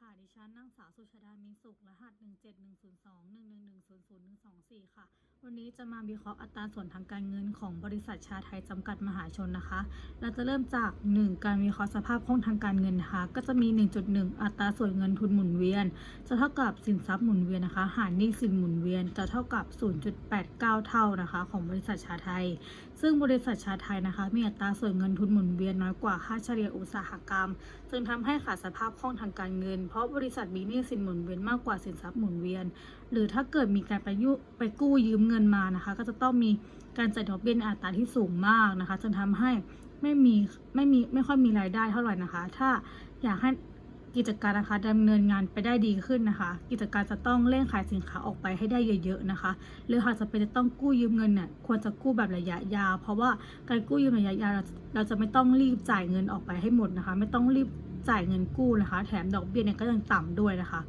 ค่ะ ดิฉันนางสาวสุชาดามินสุขรหัส 1710211101224 ค่ะ วันนี้จะมาวิเคราะห์อัตราส่วนทางการเงินของบริษัทชาไทยจำกัดมหาชนนะคะ เราจะเริ่มจาก 1 การวิเคราะห์สภาพคล่องทางการเงินนะคะ ก็จะมี 1.1 อัตราส่วนเงินทุนหมุนเวียน จะเท่ากับสินทรัพย์หมุนเวียนนะคะ หารหนี้สินหมุนเวียนจะเท่ากับ 0.89 เท่านะคะ ของบริษัทชาไทย ซึ่งบริษัทชาไทยนะคะ มีอัตราส่วนเงินทุนหมุนเวียนน้อยกว่าค่าเฉลี่ยอุตสาหกรรม จึงทำให้ขาดสภาพคล่องทางการเงินเพราะบริษัทมีหนี้สินหมุนเวียนมากกว่าสินทรัพย์หมุนเวียน หรือถ้าเกิดมีการไปยุไปกู้ยืมเงินมานะคะ ก็จะต้องมีการจ่ายดอกเบี้ยอัตราที่สูงมากนะคะจึงทำให้ไม่มีไม่มีไม่ค่อยมีรายได้เท่าไหร่นะคะ ถ้าอยากให้กิจการนะคะดำเนินงานไปได้ดีขึ้นนะคะ กิจการจะต้องเร่งขายสินค้าออกไปให้ได้เยอะๆนะคะ หรือหากจะเป็นจะต้องกู้ยืมเงินเนี่ยควรจะกู้แบบระยะยาว เพราะว่าการกู้ยืมระยะยาวเราเราจะไม่ต้องรีบจ่ายเงินออกไปให้หมดนะคะ ไม่ต้องรีบ จ่ายเงินกู้นะคะ แถมดอกเบี้ยเนี่ยก็ยังต่ำด้วยนะคะ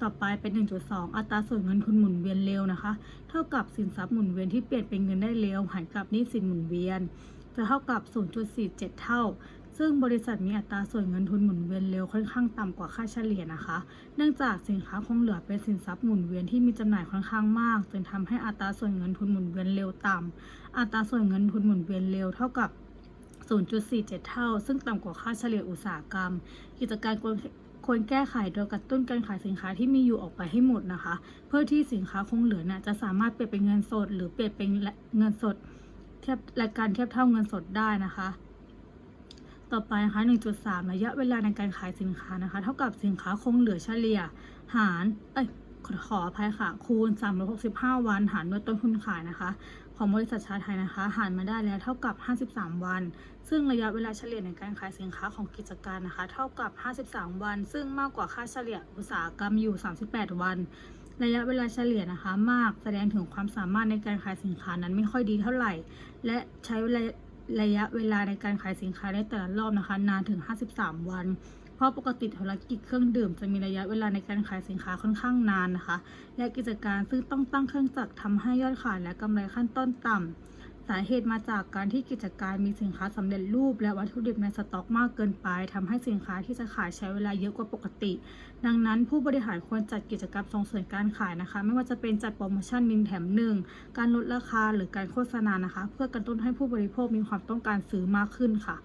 ต่อไปเป็น 1.2 อัตราส่วนเงินทุนหมุนเวียนเร็วนะคะ เท่ากับสินทรัพย์หมุนเวียนที่เปลี่ยนเป็นเงินได้เร็วหารกับหนี้สินหมุนเวียน จะเท่ากับ 0.47 เท่า ซึ่งบริษัทมีอัตราส่วนเงินทุนหมุนเวียนเร็วค่อนข้างต่ำกว่าค่าเฉลี่ยนะคะ เนื่องจากสินค้าคงเหลือเป็นสินทรัพย์หมุนเวียนที่มีจำหน่ายค่อนข้างมาก จึงทำให้อัตราส่วนเงินทุนหมุนเวียนเร็วต่ำอัตราส่วนเงินทุนหมุนเวียนเร็วเท่ากับ0.47 0.47 เท่า ซึ่งต่ำกว่าค่าเฉลี่ยอุตสาหกรรม กิจการควรควรแก้ไขโดยกระตุ้นการขายสินค้าที่มีอยู่ออกไปให้หมดนะคะ เพื่อที่สินค้าคงเหลือน่ะจะสามารถเปลี่ยนเป็นเงินสด หรือเปลี่ยนเป็นเงินสดเทียบรายการเทียบเท่าเงินสดได้นะคะ ต่อไปนะคะ 1.3 ระยะเวลาในการขายสินค้านะคะ เท่ากับสินค้าคงเหลือเฉลี่ย หาร เอ้ยขอขออภัยค่ะ คูณ 365 วัน หารด้วยต้นทุนขายนะคะ ของบริษัทชาไทยนะคะ หารมาได้แล้วเท่ากับ 53 วัน ซึ่งระยะเวลาเฉลี่ยในการขายสินค้าของกิจการนะคะ เท่ากับ 53 วัน ซึ่งมากกว่าค่าเฉลี่ยอุตสาหกรรมอยู่ 38 วัน ระยะเวลาเฉลี่ยนะคะ มากแสดงถึงความสามารถในการขายสินค้านั้นไม่ค่อยดีเท่าไหร่ และใช้ระยะระยะเวลาในการขายสินค้าในแต่ละรอบนะคะ นานถึง 53 วัน เพราะปกติธุรกิจเครื่องดื่มจะมีระยะเวลาในการขายสินค้าค่อนข้างนานนะคะ และกิจการซึ่งต้องตั้งเครื่องจักรทำให้ยอดขายและกำไรขั้นต้นต่ำสาเหตุมาจากการที่กิจการมีสินค้าสำเร็จรูป และวัตถุดิบในสต็อกมากเกินไปทำให้สินค้าที่จะขายใช้เวลาเยอะกว่าปกติ ดังนั้นผู้บริหารควรจัดกิจกรรมส่งเสริมการขายนะคะ ไม่ว่าจะเป็นจัดโปรโมชั่นนินแถมหนึ่งการลดราคาหรือการโฆษณานะคะ เพื่อกระตุ้นให้ผู้บริโภคมีความต้องการซื้อมากขึ้นค่ะ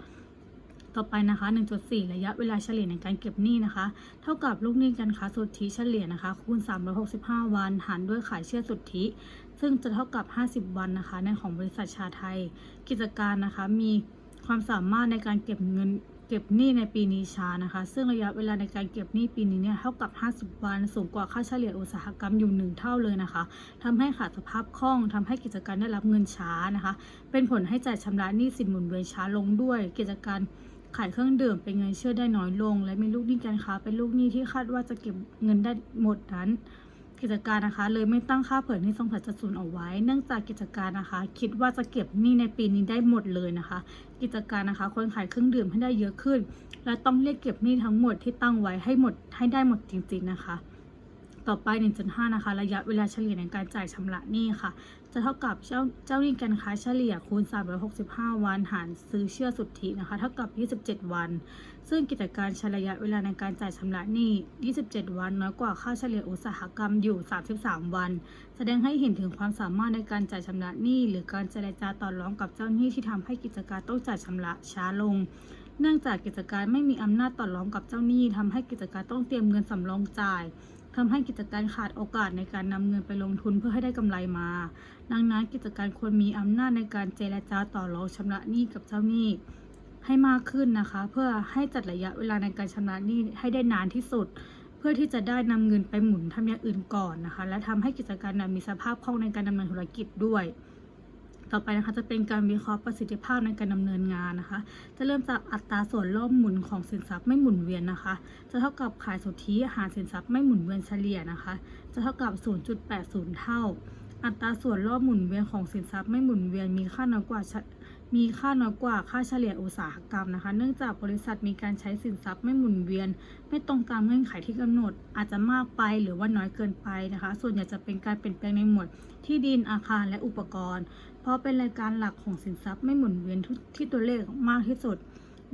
ต่อไปนะคะ 1.4 ระยะเวลาเฉลี่ยในการเก็บหนี้นะคะ เท่ากับลูกหนี้การค้าสุทธิเฉลี่ยนะคะ คูณ 365 วัน หารด้วยขายเชื่อสุทธิ ซึ่งจะเท่ากับ 50 วันนะคะ ในของบริษัทชาไทย กิจการนะคะมีความสามารถในการเก็บเงินเก็บหนี้ในปีนี้ช้านะคะ ซึ่งระยะเวลาในการเก็บหนี้ปีนี้เนี่ยเท่ากับ 50 วัน สูงกว่าค่าเฉลี่ยอุตสาหกรรมอยู่หนึ่งเท่าเลยนะคะทำให้ขาดสภาพคล่องทำให้กิจการได้รับเงินช้านะคะ เป็นผลให้จ่ายชำระหนี้สินหมุนเวียนช้าลงด้วย กิจการ ขายเครื่องดื่มเป็นเงินเชื่อได้น้อยลง และมีลูกหนี้การค้าเป็นลูกหนี้ที่คาดว่าจะเก็บเงินได้หมดนั้น กิจการนะคะ เลยไม่ตั้งค่าเปิดหนี้ทรงสัดจัส่วนเอาไว้ เนื่องจากกิจการนะคะ คิดว่าจะเก็บหนี้ในปีนี้ได้หมดเลยนะคะ กิจการนะคะควรขายเครื่องดื่มให้ได้เยอะขึ้น และต้องเรียกเก็บหนี้ทั้งหมดที่ตั้งไว้ให้หมดให้ได้หมดจริง ๆนะคะ ต่อไป 1.5 นะคะ ระยะเวลาเฉลี่ยในการจ่ายชำระหนี้ค่ะ จะเท่ากับเจ้าเจ้าหนี้การค้าเฉลี่ยคูณ 365 วันหารซื้อเชื่อสุทธินะคะ เท่ากับ 27 วัน ซึ่งกิจการใช้ระยะเวลาในการจ่ายชำระหนี้ 27 วันน้อยกว่าค่าเฉลี่ยอุตสาหกรรมอยู่ 33 วัน แสดงให้เห็นถึงความสามารถในการจ่ายชำระหนี้ หรือการเจรจาต่อรองกับเจ้าหนี้ที่ทำให้กิจการต้องจ่ายชำระช้าลง เนื่องจากกิจการไม่มีอำนาจต่อรองกับเจ้าหนี้ทำให้กิจการต้องเตรียมเงินสำรองจ่าย ทำให้กิจการขาดโอกาสในการนำเงินไปลงทุนเพื่อให้ได้กำไรมา ดังนั้นกิจการควรมีอำนาจในการเจรจาต่อรองชำระหนี้กับเจ้าหนี้ให้มากขึ้นนะคะ เพื่อให้จัดระยะเวลาในการชำระหนี้ให้ได้นานที่สุด เพื่อที่จะได้นำเงินไปหมุนทำอย่างอื่นก่อนนะคะ และทำให้กิจการมีสภาพคล่องในการดำเนินธุรกิจด้วย ต่อไปนะคะจะเป็นการวิเคราะห์ประสิทธิภาพในการดำเนินงานนะคะ จะเริ่มจากอัตราส่วนรอบหมุนของสินทรัพย์ไม่หมุนเวียนนะคะ จะเท่ากับขายสุทธิหารสินทรัพย์ไม่หมุนเวียนเฉลี่ยนะคะ จะเท่ากับ 0.80 เท่า อัตราส่วนรอบหมุนเวียนของสินทรัพย์ไม่หมุนเวียนมีค่าน้อยกว่ามีค่าน้อยกว่าค่าเฉลี่ยอุตสาหกรรมนะคะ เนื่องจากบริษัทมีการใช้สินทรัพย์ไม่หมุนเวียน ไม่ตรงตามเงื่อนไขที่กำหนด อาจจะมากไปหรือว่าน้อยเกินไปนะคะ ส่วนใหญ่จะเป็นการเปลี่ยนแปลงในหมวดที่ดินอาคารและอุปกรณ์ เพราะเป็นรายการหลักของสินทรัพย์ไม่หมุนเวียนที่ตัวเลขมากที่สุด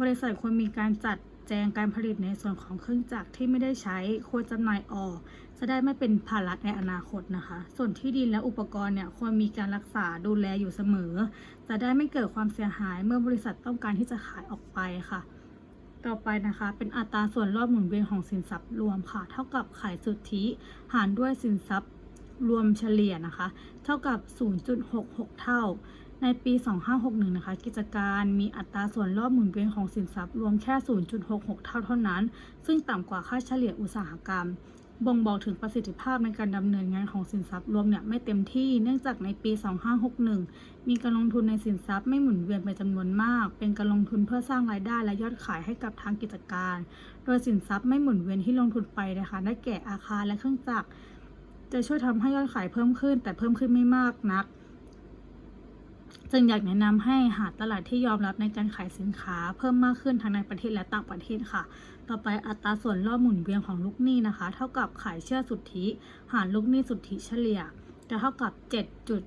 บริษัทควรมีการจัดแจงการผลิตในส่วนของเครื่องจักรที่ไม่ได้ใช้ควรจำหน่ายออก จะได้ไม่เป็นภาระในอนาคตนะคะ ส่วนที่ดินและอุปกรณ์เนี่ยควรมีการรักษาดูแลอยู่เสมอ จะได้ไม่เกิดความเสียหายเมื่อบริษัทต้องการที่จะขายออกไปค่ะ ต่อไปนะคะเป็นอัตราส่วนรอบหมุนเวียนของสินทรัพย์รวมค่ะ เท่ากับขายสุทธิหารด้วยสินทรัพย์ รวมเฉลี่ยนะคะ เท่ากับ 0.66 เท่า ในปี 2561 นะคะ กิจการมีอัตราส่วนรอบหมุนเวียนของสินทรัพย์รวมแค่ 0.66 เท่าเท่านั้น ซึ่งต่ำกว่าค่าเฉลี่ยอุตสาหกรรม บ่งบอกถึงประสิทธิภาพในการดำเนินงานของสินทรัพย์รวมเนี่ยไม่เต็มที่ เนื่องจากในปี 2561 มีการลงทุนในสินทรัพย์ไม่หมุนเวียนเป็นจำนวนมาก เป็นการลงทุนเพื่อสร้างรายได้และยอดขายให้กับทางกิจการ โดยสินทรัพย์ไม่หมุนเวียนที่ลงทุนไปนะคะ ได้แก่อาคารและเครื่องจักร จะช่วยทำให้ยอดขายเพิ่มขึ้น แต่เพิ่มขึ้นไม่มากนัก จึงอยากแนะนำให้หาตลาดที่ยอมรับในการขายสินค้า เพิ่มมากขึ้นทั้งในประเทศและต่างประเทศค่ะ ต่อไปอัตราส่วนรอบหมุนเวียนของลูกหนี้นะคะ เท่ากับขายเชื่อสุทธิ หารลูกหนี้สุทธิเฉลี่ย จะเท่ากับ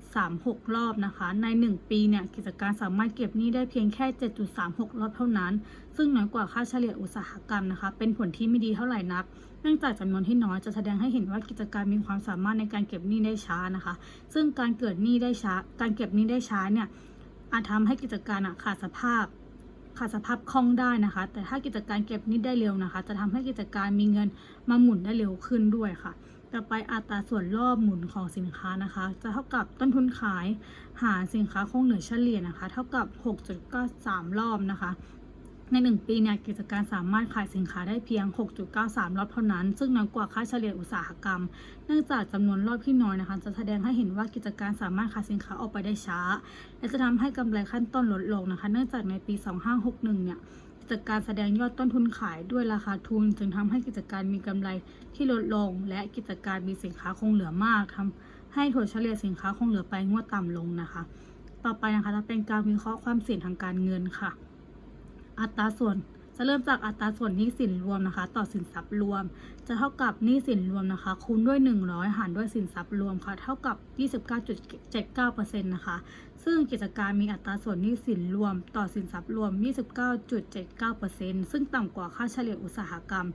7.36 รอบนะคะ ใน 1 ปีเนี่ยกิจการสามารถเก็บหนี้ได้เพียงแค่ 7.36 รอบเท่านั้น ซึ่งน้อยกว่าค่าเฉลี่ยอุตสาหกรรมนะคะ เป็นผลที่ไม่ดีเท่าไหร่นัก เนื่องจากจำนวนที่น้อยจะแสดงให้เห็นว่ากิจการมีความสามารถในการเก็บหนี้ได้ช้านะคะ ซึ่งการเกิดหนี้ได้ช้า การเก็บหนี้ได้ช้าเนี่ยอาจทำให้กิจการอะขาดสภาพขาดสภาพคล่องได้นะคะ แต่ถ้ากิจการเก็บหนี้ได้เร็วนะคะ จะทำให้กิจการมีเงินมาหมุนได้เร็วขึ้นด้วยค่ะ ต่อไปอัตราส่วนรอบหมุนของสินค้านะคะ จะเท่ากับต้นทุนขายหารสินค้าคงเหลือเฉลี่ยนะคะ เท่ากับ 6.93 รอบนะคะ ใน 1 ปีเนี่ยกิจการสามารถขายสินค้าได้เพียง 6.93 รอบเท่านั้น ซึ่งน้อยกว่าค่าเฉลี่ยอุตสาหกรรม เนื่องจากจำนวนรอบที่น้อยนะคะ จะแสดงให้เห็นว่ากิจการสามารถขายสินค้าออกไปได้ช้า และจะทำให้กำไรขั้นต้นลดลงนะคะ เนื่องจากในปี 2561 เนี่ย กิจการแสดงยอดต้นทุนขายด้วยราคาทุน จึงทำให้กิจการมีกำไรที่ลดลง และกิจการมีสินค้าคงเหลือมากทำให้ถัวเฉลี่ยสินค้าคงเหลือไปงวดต่ำลงนะคะ ต่อไปนะคะจะเป็นการวิเคราะห์ความเสี่ยงทางการเงินค่ะ อัตราส่วน จะเริ่มจากอัตราส่วนหนี้สินรวมนะคะ ต่อสินทรัพย์รวม จะเท่ากับหนี้สินรวมนะคะ คูณด้วย 100 หารด้วยสินทรัพย์รวมค่ะ เท่ากับ 29.79%นะคะ ซึ่งกิจการมีอัตราส่วนหนี้สินรวม ต่อสินทรัพย์รวม 29.79%ซึ่งต่ำกว่าค่าเฉลี่ยอุตสาหกรรม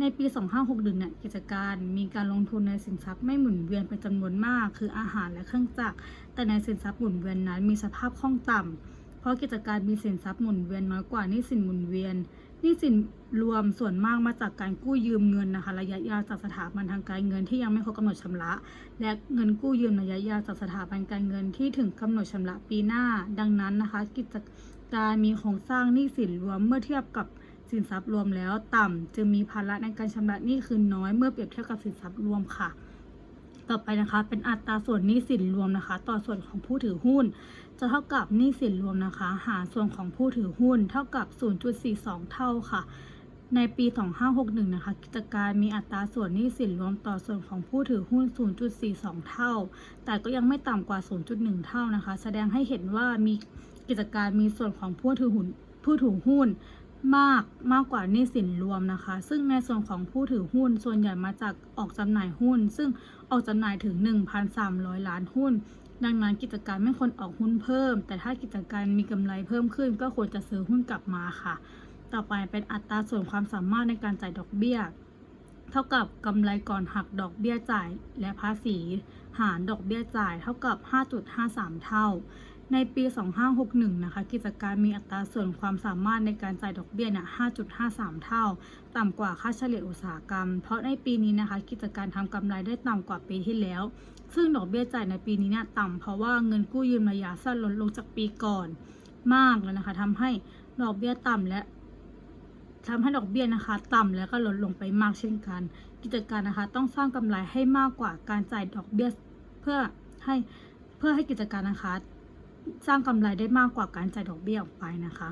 ในปี 2561 เนี่ย กิจการมีการลงทุนในสินทรัพย์ไม่หมุนเวียนเป็นจำนวนมาก คืออาหารและเครื่องจักร แต่ในสินทรัพย์หมุนเวียนนั้นมีสภาพคล่องต่ำเพราะกิจการมีสินทรัพย์หมุนเวียนน้อยกว่านี้สินหมุนเวียน นี้สินรวมส่วนมากมาจากการกู้ยืมเงินนะคะ ระยะยาวจากสถาบันทางการเงินที่ยังไม่ครบกำหนดชำระ และเงินกู้ยืมระยะยาวจากสถาบันการเงินที่ถึงกำหนดชำระปีหน้า ดังนั้นนะคะ กิจการมีโครงสร้างหนี้สินรวมเมื่อเทียบกับสินทรัพย์รวมแล้วต่ำจึงมีภาระในการชำระหนี้คืนน้อยเมื่อเปรียบเทียบกับสินทรัพย์รวมค่ะ ต่อไปนะคะเป็นอัตราส่วนหนี้สินรวมนะคะ ต่อส่วนของผู้ถือหุ้น จะเท่ากับหนี้สินรวมนะคะ หารส่วนของผู้ถือหุ้นเท่ากับ 0.42 เท่าค่ะ ในปี 2561 นะคะ กิจการมีอัตราส่วนหนี้สินรวมต่อส่วนของผู้ถือหุ้น 0.42 เท่า แต่ก็ยังไม่ต่ำกว่า 0.1 เท่านะคะ แสดงให้เห็นว่ามีกิจการมีส่วนของผู้ถือหุ้นผู้ถือหุ้นมากมากกว่าหนี้สินรวมนะคะ ซึ่งในส่วนของผู้ถือหุ้นส่วนใหญ่มาจากออกจำหน่ายหุ้น ซึ่งออกจำหน่ายถึง 1,300 ล้านหุ้น ดังนั้นกิจการไม่ควรออกหุ้นเพิ่ม แต่ถ้ากิจการมีกำไรเพิ่มขึ้น ก็ควรจะซื้อหุ้นกลับมาค่ะ ต่อไปเป็นอัตราส่วนความสามารถในการจ่ายดอกเบี้ย เท่ากับกำไรก่อนหักดอกเบี้ยจ่ายและภาษี หารดอกเบี้ยจ่ายเท่ากับ 5.53 เท่า ในปี 2561 นะคะ กิจการมีอัตราส่วนความสามารถในการจ่ายดอกเบี้ยเนี่ย5.53 เท่า ต่ำกว่าค่าเฉลี่ยอุตสาหกรรม เพราะในปีนี้นะคะ กิจการทำกำไรได้ต่ำกว่าปีที่แล้ว ซึ่งดอกเบี้ยจ่ายในปีนี้เนี่ยต่ำเพราะว่าเงินกู้ยืมระยะสั้นลดลงจากปีก่อนมากแล้วนะคะทำให้ดอกเบี้ยต่ำและทำให้ดอกเบี้ยนะคะ ต่ำแล้วก็ลดลงไปมากเช่นกัน กิจการนะคะต้องสร้างกำไรให้มากกว่าการจ่ายดอกเบี้ยเพื่อให้เพื่อให้กิจการนะคะ สร้างกำไรได้มากกว่าการจ่ายดอกเบี้ยออกไปนะคะ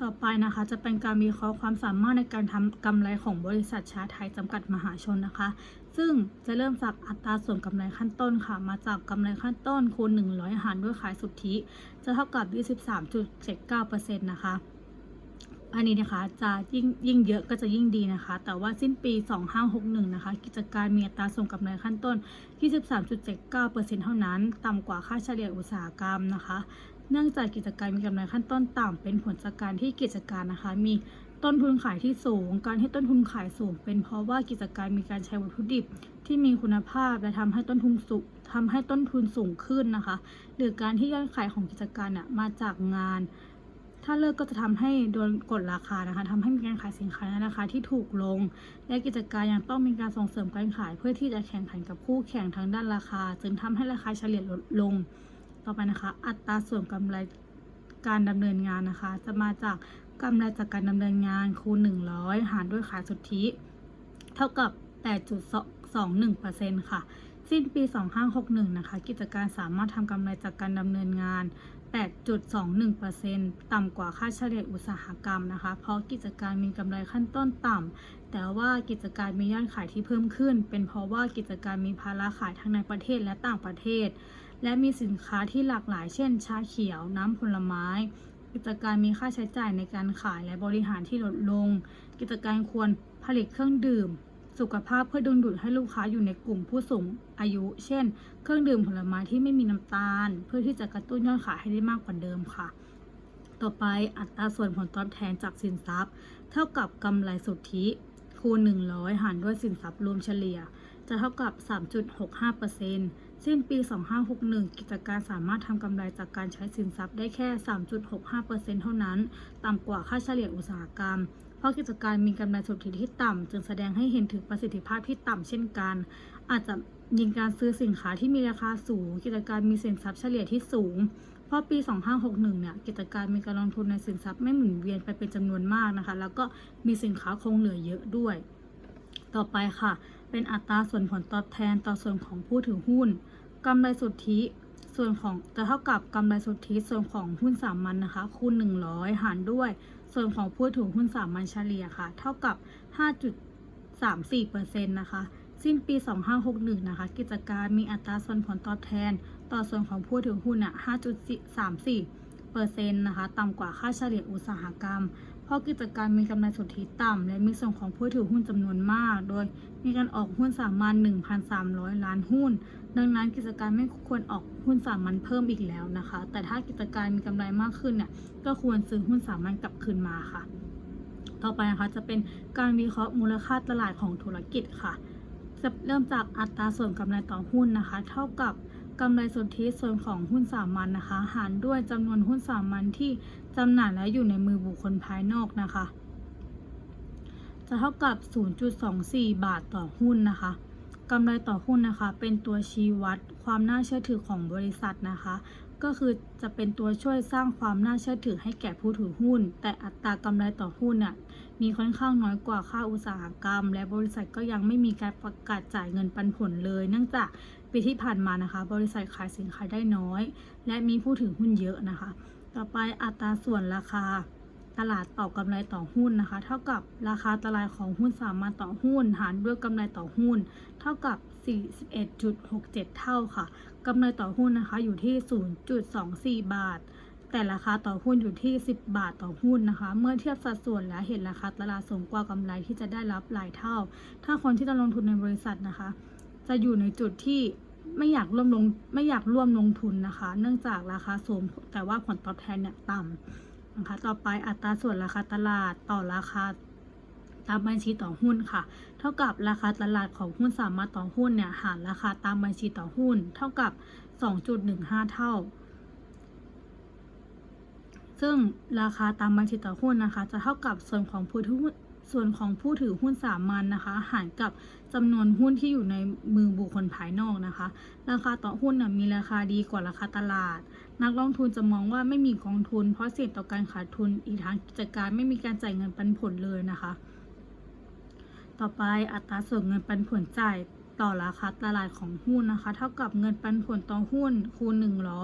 ต่อไปนะคะจะเป็นการวิเคราะห์ความสามารถในการทำกำไรของบริษัทชาไทยจำกัดมหาชนนะคะ ซึ่งจะเริ่มจากอัตราส่วนกำไรขั้นต้นค่ะ มาจากกำไรขั้นต้นคูณ 100 หารด้วยขายสุทธิ จะเท่ากับ 23.79%นะคะ อันนี้นะคะ จะยิ่งยิ่งเยอะก็จะยิ่งดีนะคะ แต่ว่าสิ้นปี 2561 นะคะ กิจการมีอัตราส่งกำไรขั้นต้น 23.79%เท่านั้น ต่ำกว่าค่าเฉลี่ยอุตสาหกรรมนะคะ เนื่องจากกิจการมีกำไรขั้นต้นต่ำเป็นผลจากการที่กิจการนะคะ มีต้นทุนขายที่สูง การที่ต้นทุนขายสูง เป็นเพราะว่ากิจการมีการใช้วัตถุดิบที่มีคุณภาพและทำให้ต้นทุนสูงทำให้ต้นทุนสูงขึ้นนะคะ หรือการที่ยอดขายของกิจการเนี่ยมาจากงาน ถ้าเลิกก็จะทำให้โดนกดราคานะคะทำให้มีการขายสินค้าในราคาที่ถูกลง และกิจการยังต้องมีการส่งเสริมการขายเพื่อที่จะแข่งขันกับคู่แข่งทางด้านราคา จึงทำให้ราคาเฉลี่ยลดลง ต่อไปนะคะ อัตราส่วนกำไรการดำเนินงานนะคะ จะมาจากกำไรจากการดำเนินงานคูณ 100 หารด้วยขายสุทธิ เท่ากับ 8.21%ค่ะ สิ้นปี 2561 นะคะ กิจการสามารถทำกำไรจากการดำเนินงาน 8.21%ต่ำกว่าค่าเฉลี่ยอุตสาหกรรมนะคะ เพราะกิจการมีกำไรขั้นต้นต่ำ แต่ว่ากิจการมียอดขายที่เพิ่มขึ้น เป็นเพราะว่ากิจการมีภาระขายทั้งในประเทศและต่างประเทศ และมีสินค้าที่หลากหลาย เช่น ชาเขียว น้ำผลไม้ กิจการมีค่าใช้จ่ายในการขายและบริหารที่ลดลง กิจการควรผลิตเครื่องดื่ม สุขภาพเพื่อดึงดูดให้ลูกค้าอยู่ในกลุ่มผู้สูงอายุ เช่น เครื่องดื่มผลไม้ที่ไม่มีน้ำตาล เพื่อที่จะกระตุ้นยอดขายให้ได้มากกว่าเดิมค่ะ ต่อไปอัตราส่วนผลตอบแทนจากสินทรัพย์ เท่ากับกำไรสุทธิคูณ 100 หารด้วยสินทรัพย์รวมเฉลี่ย จะเท่ากับ 3.65%สิ้นปี 2561 กิจการสามารถทำกำไรจากการใช้สินทรัพย์ได้แค่ 3.65%เท่านั้น ต่ำกว่าค่าเฉลี่ยอุตสาหกรรม เพราะกิจการมีกำไรสุทธิที่ต่ำจึงแสดงให้เห็นถึงประสิทธิภาพที่ต่ำเช่นกัน อาจจะยิงการซื้อสินค้าที่มีราคาสูง กิจการมีสินทรัพย์เฉลี่ยที่สูง เพราะปี 2561 เนี่ย กิจการมีการลงทุนในสินทรัพย์ไม่หมุนเวียนไปเป็นจำนวนมากนะคะ แล้วก็มีสินค้าคงเหลือเยอะด้วย ต่อไปค่ะ เป็นอัตราส่วนผลตอบแทนต่อส่วนของผู้ถือหุ้นกำไรสุทธิ ส่วนของจะเท่ากับกำไรสุทธิส่วนของหุ้นสามัญนนะคะ คูณ 100 หารด้วย ส่วนของผู้ถือหุ้นสามัญเฉลี่ยค่ะ เท่ากับ 5.34%นะคะ สิ้นปี 2561 นะคะ กิจการมีอัตราส่วนผลตอบแทน ต่อส่วนของผู้ถือหุ้นอะ5.34เปอร์เซ็นต์นะคะต่ำกว่าค่าเฉลี่ยอุตสาหกรรม เพราะกิจการมีกำไรสุทธิต่ำและมีส่วนของผู้ถือหุ้นจำนวนมาก โดยมีการออกหุ้นสามัญ1,300 ล้านหุ้น ดังนั้นกิจการไม่ควรออกหุ้นสามัญเพิ่มอีกแล้วนะคะ แต่ถ้ากิจการมีกำไรมากขึ้นเนี่ยก็ควรซื้อหุ้นสามัญกลับคืนมาค่ะ ต่อไปนะคะจะเป็นการวิเคราะห์มูลค่าตลาดของธุรกิจค่ะจะเริ่มจากอัตราส่วนกำไรต่อหุ้นนะคะ เท่ากับกำไรสุทธิส่วนของหุ้นสามัญนนะคะ หารด้วยจำนวนหุ้นสามัญที่จำหน่ายและอยู่ในมือบุคคลภายนอกนะคะ จะเท่ากับ 0.24 บาทต่อหุ้นนะคะ กำไรต่อหุ้นนะคะ เป็นตัวชี้วัดความน่าเชื่อถือของบริษัทนะคะ ก็คือจะเป็นตัวช่วยสร้างความน่าเชื่อถือให้แก่ผู้ถือหุ้น แต่อัตรากำไรต่อหุ้นน่ะมีค่อนข้างน้อยกว่าค่าอุตสาหกรรม และบริษัทก็ยังไม่มีการประกาศจ่ายเงินปันผลเลย เนื่องจากปีที่ผ่านมานะคะ บริษัทขายสินค้าได้น้อย และมีผู้ถือหุ้นเยอะนะคะ ต่อไปอัตราส่วนราคา ลาดต่อกำไรต่อหุ้นนะคะ เท่ากับราคาตลาดของหุ้นสามัญต่อหุ้น หารด้วยกำไรต่อหุ้น เท่ากับ 41.67 เท่าค่ะกำไรต่อหุ้นนะคะอยู่ที่ 0.24 บาท แต่ราคาต่อหุ้นอยู่ที่ 10 บาทต่อหุ้นนะคะ เมื่อเทียบสัดส่วนแล้วเห็นราคาตลาดสูงกว่ากำไรที่จะได้รับหลายเท่า ถ้าคนที่จะลงทุนในบริษัทนะคะ จะอยู่ในจุดที่ไม่อยากร่วมลงไม่อยากร่วมลงทุนนะคะ เนื่องจากราคาสูงแต่ว่าผลตอบแทนเนี่ยต่ำ นะคะ ต่อไปอัตราส่วนราคาตลาดต่อราคาตามบัญชีต่อหุ้นค่ะ เท่ากับราคาตลาดของหุ้นสามารถต่อหุ้นเนี่ยหารราคาตามบัญชีต่อหุ้น เท่ากับ 2.15 เท่า ซึ่งราคาตามบัญชีต่อหุ้นนะคะ จะเท่ากับส่วนของผู้ถือหุ้น ส่วนของผู้ถือหุ้นสามัญนนะคะ หารกับจำนวนหุ้นที่อยู่ในมือบุคคลภายนอกนะคะ ราคาต่อหุ้นนะมีราคาดีกว่าราคาตลาด นักลงทุนจะมองว่าไม่มีกองทุน เพราะเสี่ยงต่อการขาดทุนอีกทั้งกิจการไม่มีการจ่ายเงินปันผลเลยนะคะ ต่อไปอัตราส่วนเงินปันผลจ่ายต่อราคาตลาดของหุ้นนะคะ เท่ากับเงินปันผลต่อหุ้นคูณ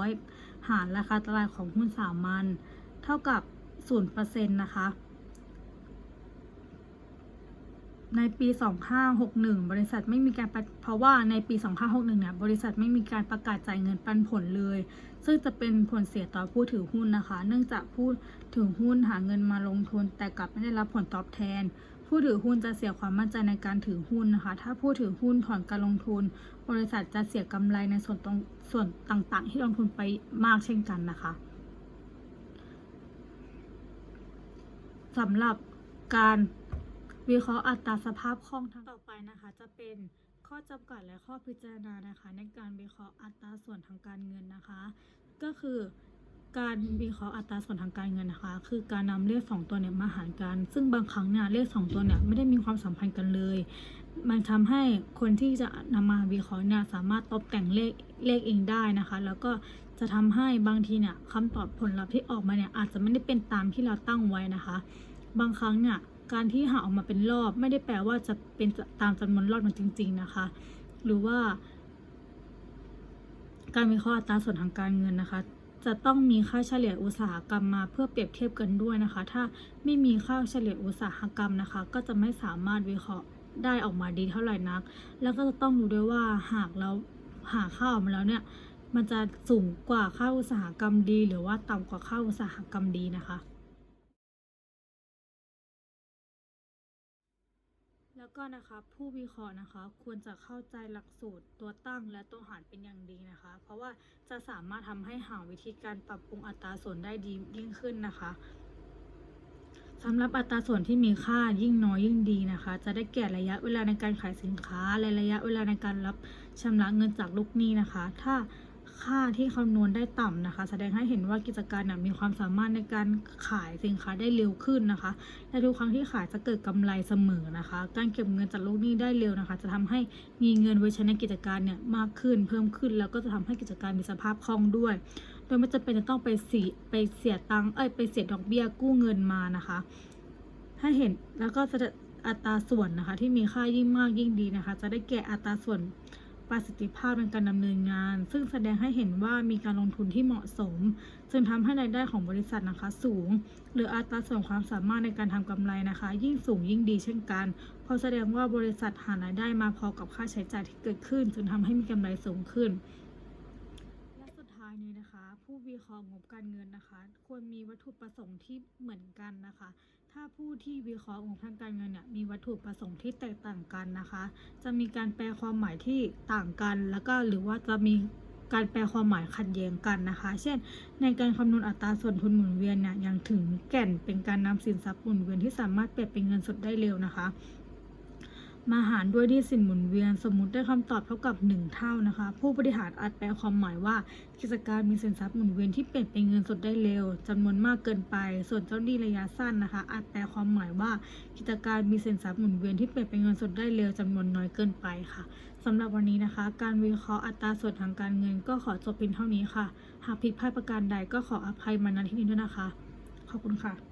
100 หารราคาตลาดของหุ้นสามัญเท่ากับ0%นะคะ ในปี 2561 บริษัทไม่มีการเพราะว่าในปี 2561 เนี่ย บริษัทไม่มีการประกาศจ่ายเงินปันผลเลย ซึ่งจะเป็นผลเสียต่อผู้ถือหุ้นนะคะ เนื่องจากผู้ถือหุ้นหาเงินมาลงทุน แต่กลับไม่ได้รับผลตอบแทน ผู้ถือหุ้นจะเสียความมั่นใจในการถือหุ้นนะคะ ถ้าผู้ถือหุ้นถอนการลงทุน บริษัทจะเสียกำไรในส่วนตรงส่วนต่างๆ ที่ลงทุนไปมากเช่นกันนะคะสำหรับการ วิเคราะห์อัตราสภาพคล่องทางต่อไปนะคะ จะเป็นข้อจำกัดและข้อพิจารณานะคะ ในการวิเคราะห์อัตราส่วนทางการเงินนะคะ ก็คือการวิเคราะห์อัตราส่วนทางการเงินนะคะ คือการนำเลขสองตัวเนี่ยมาหารกัน ซึ่งบางครั้งเนี่ยเลขสองตัวเนี่ยไม่ได้มีความสัมพันธ์กันเลย มันทำให้คนที่จะนำมาวิเคราะห์เนี่ยสามารถตกแต่งเลขเลขเองได้นะคะ แล้วก็จะทำให้บางทีเนี่ยคำตอบผลลัพธ์ที่ออกมาเนี่ยอาจจะไม่ได้เป็นตามที่เราตั้งไว้นะคะ บางครั้งเนี่ย การที่หาออกมาเป็นรอบไม่ได้แปลว่าจะเป็นตามจำนวนรอบมันจริง ๆ นะคะ หรือว่า การวิเคราะห์อัตราส่วนทางการเงินนะคะ จะต้องมีค่าเฉลี่ยอุตสาหกรรมมาเพื่อเปรียบเทียบกันด้วยนะคะ ถ้าไม่มีค่าเฉลี่ยอุตสาหกรรมนะคะ ก็จะไม่สามารถวิเคราะห์ได้ออกมาดีเท่าไหร่นัก แล้วก็จะต้องดูด้วยว่าหากเราหาค่าออกมาแล้วเนี่ย มันจะสูงกว่าค่าอุตสาหกรรมดี หรือว่าต่ำกว่าค่าอุตสาหกรรมดีนะคะ แล้วก็นะคะผู้วิเคราะห์นะคะ ควรจะเข้าใจหลักสูตรตัวตั้งและตัวหารเป็นอย่างดีนะคะ เพราะว่าจะสามารถทำให้หาวิธีการปรับปรุงอัตราส่วนได้ดียิ่งขึ้นนะคะสำหรับอัตราส่วนที่มีค่ายิ่งน้อยยิ่งดีนะคะ จะได้แก่ระยะเวลาในการขายสินค้าและระยะเวลาในการรับชำระเงินจากลูกหนี้นะคะ ถ้า ค่าที่คำนวณได้ต่ำนะคะ แสดงให้เห็นว่ากิจการมีความสามารถในการขายสินค้าได้เร็วขึ้นนะคะ และทุกครั้งที่ขายจะเกิดกำไรเสมอนะคะ การเก็บเงินจากลูกหนี้ได้เร็วนะคะ จะทำให้มีเงินไว้ใช้ในกิจการเนี่ยมากขึ้นเพิ่มขึ้น แล้วก็จะทำให้กิจการมีสภาพคล่องด้วย โดยไม่จำเป็นจะต้องไปสีไปเสียตังค์เอ้ยไปเสียดอกเบี้ยกู้เงินมานะคะให้เห็นแล้วก็จะอัตราส่วนนะคะที่มีค่ายิ่งมากยิ่งดีนะคะ จะได้แก่อัตราส่วน ประสิทธิภาพในการดำเนินงาน ซึ่งแสดงให้เห็นว่ามีการลงทุนที่เหมาะสม จึงทำให้รายได้ของบริษัทนะคะสูง หรืออัตราส่วนความสามารถในการทำกำไรนะคะ ยิ่งสูงยิ่งดีเช่นกัน เพราะแสดงว่าบริษัทหารายได้มาพอกับค่าใช้จ่ายที่เกิดขึ้นจึงทำให้มีกำไรสูงขึ้นและสุดท้ายนี้นะคะ ผู้วิเคราะห์งบการเงินนะคะ ควรมีวัตถุประสงค์ที่เหมือนกันนะคะ ถ้าผู้ที่วิเคราะห์องบทางการเงินเนี่ยมีวัตถุประสงค์ที่แตกต่างกันนะคะ จะมีการแปลความหมายที่ต่างกัน แล้วก็หรือว่าจะมีการแปลความหมายขัดแย้งกันนะคะ เช่น ในการคำนวณอัตราส่วนทุนหมุนเวียนเนี่ยยังถึงแก่นเป็นการนำสินทรัพย์หมุนเวียนที่สามารถเปลี่ยนเป็นเงินสดได้เร็วนะคะ มาหารด้วยที่สินหมุนเวียน สมมุติได้คำตอบเท่ากับ 1 เท่านะคะ ผู้บริหารอาจแปลความหมายว่า กิจการมีสินทรัพย์หมุนเวียนที่เปลี่ยนเป็นเงินสดได้เร็วจำนวนมากเกินไป ส่วนเจ้าหนี้ระยะสั้นนะคะ อาจแปลความหมายว่า กิจการมีสินทรัพย์หมุนเวียนที่เปลี่ยนเป็นเงินสดได้เร็วจำนวนน้อยเกินไปค่ะสำหรับวันนี้นะคะ การวิเคราะห์อัตราส่วนทางการเงิน ก็ขอจบเพียงเท่านี้ค่ะ หากผิดพลาดประการใดก็ขออภัยมาณที่นี้ด้วยนะคะ ขอบคุณค่ะ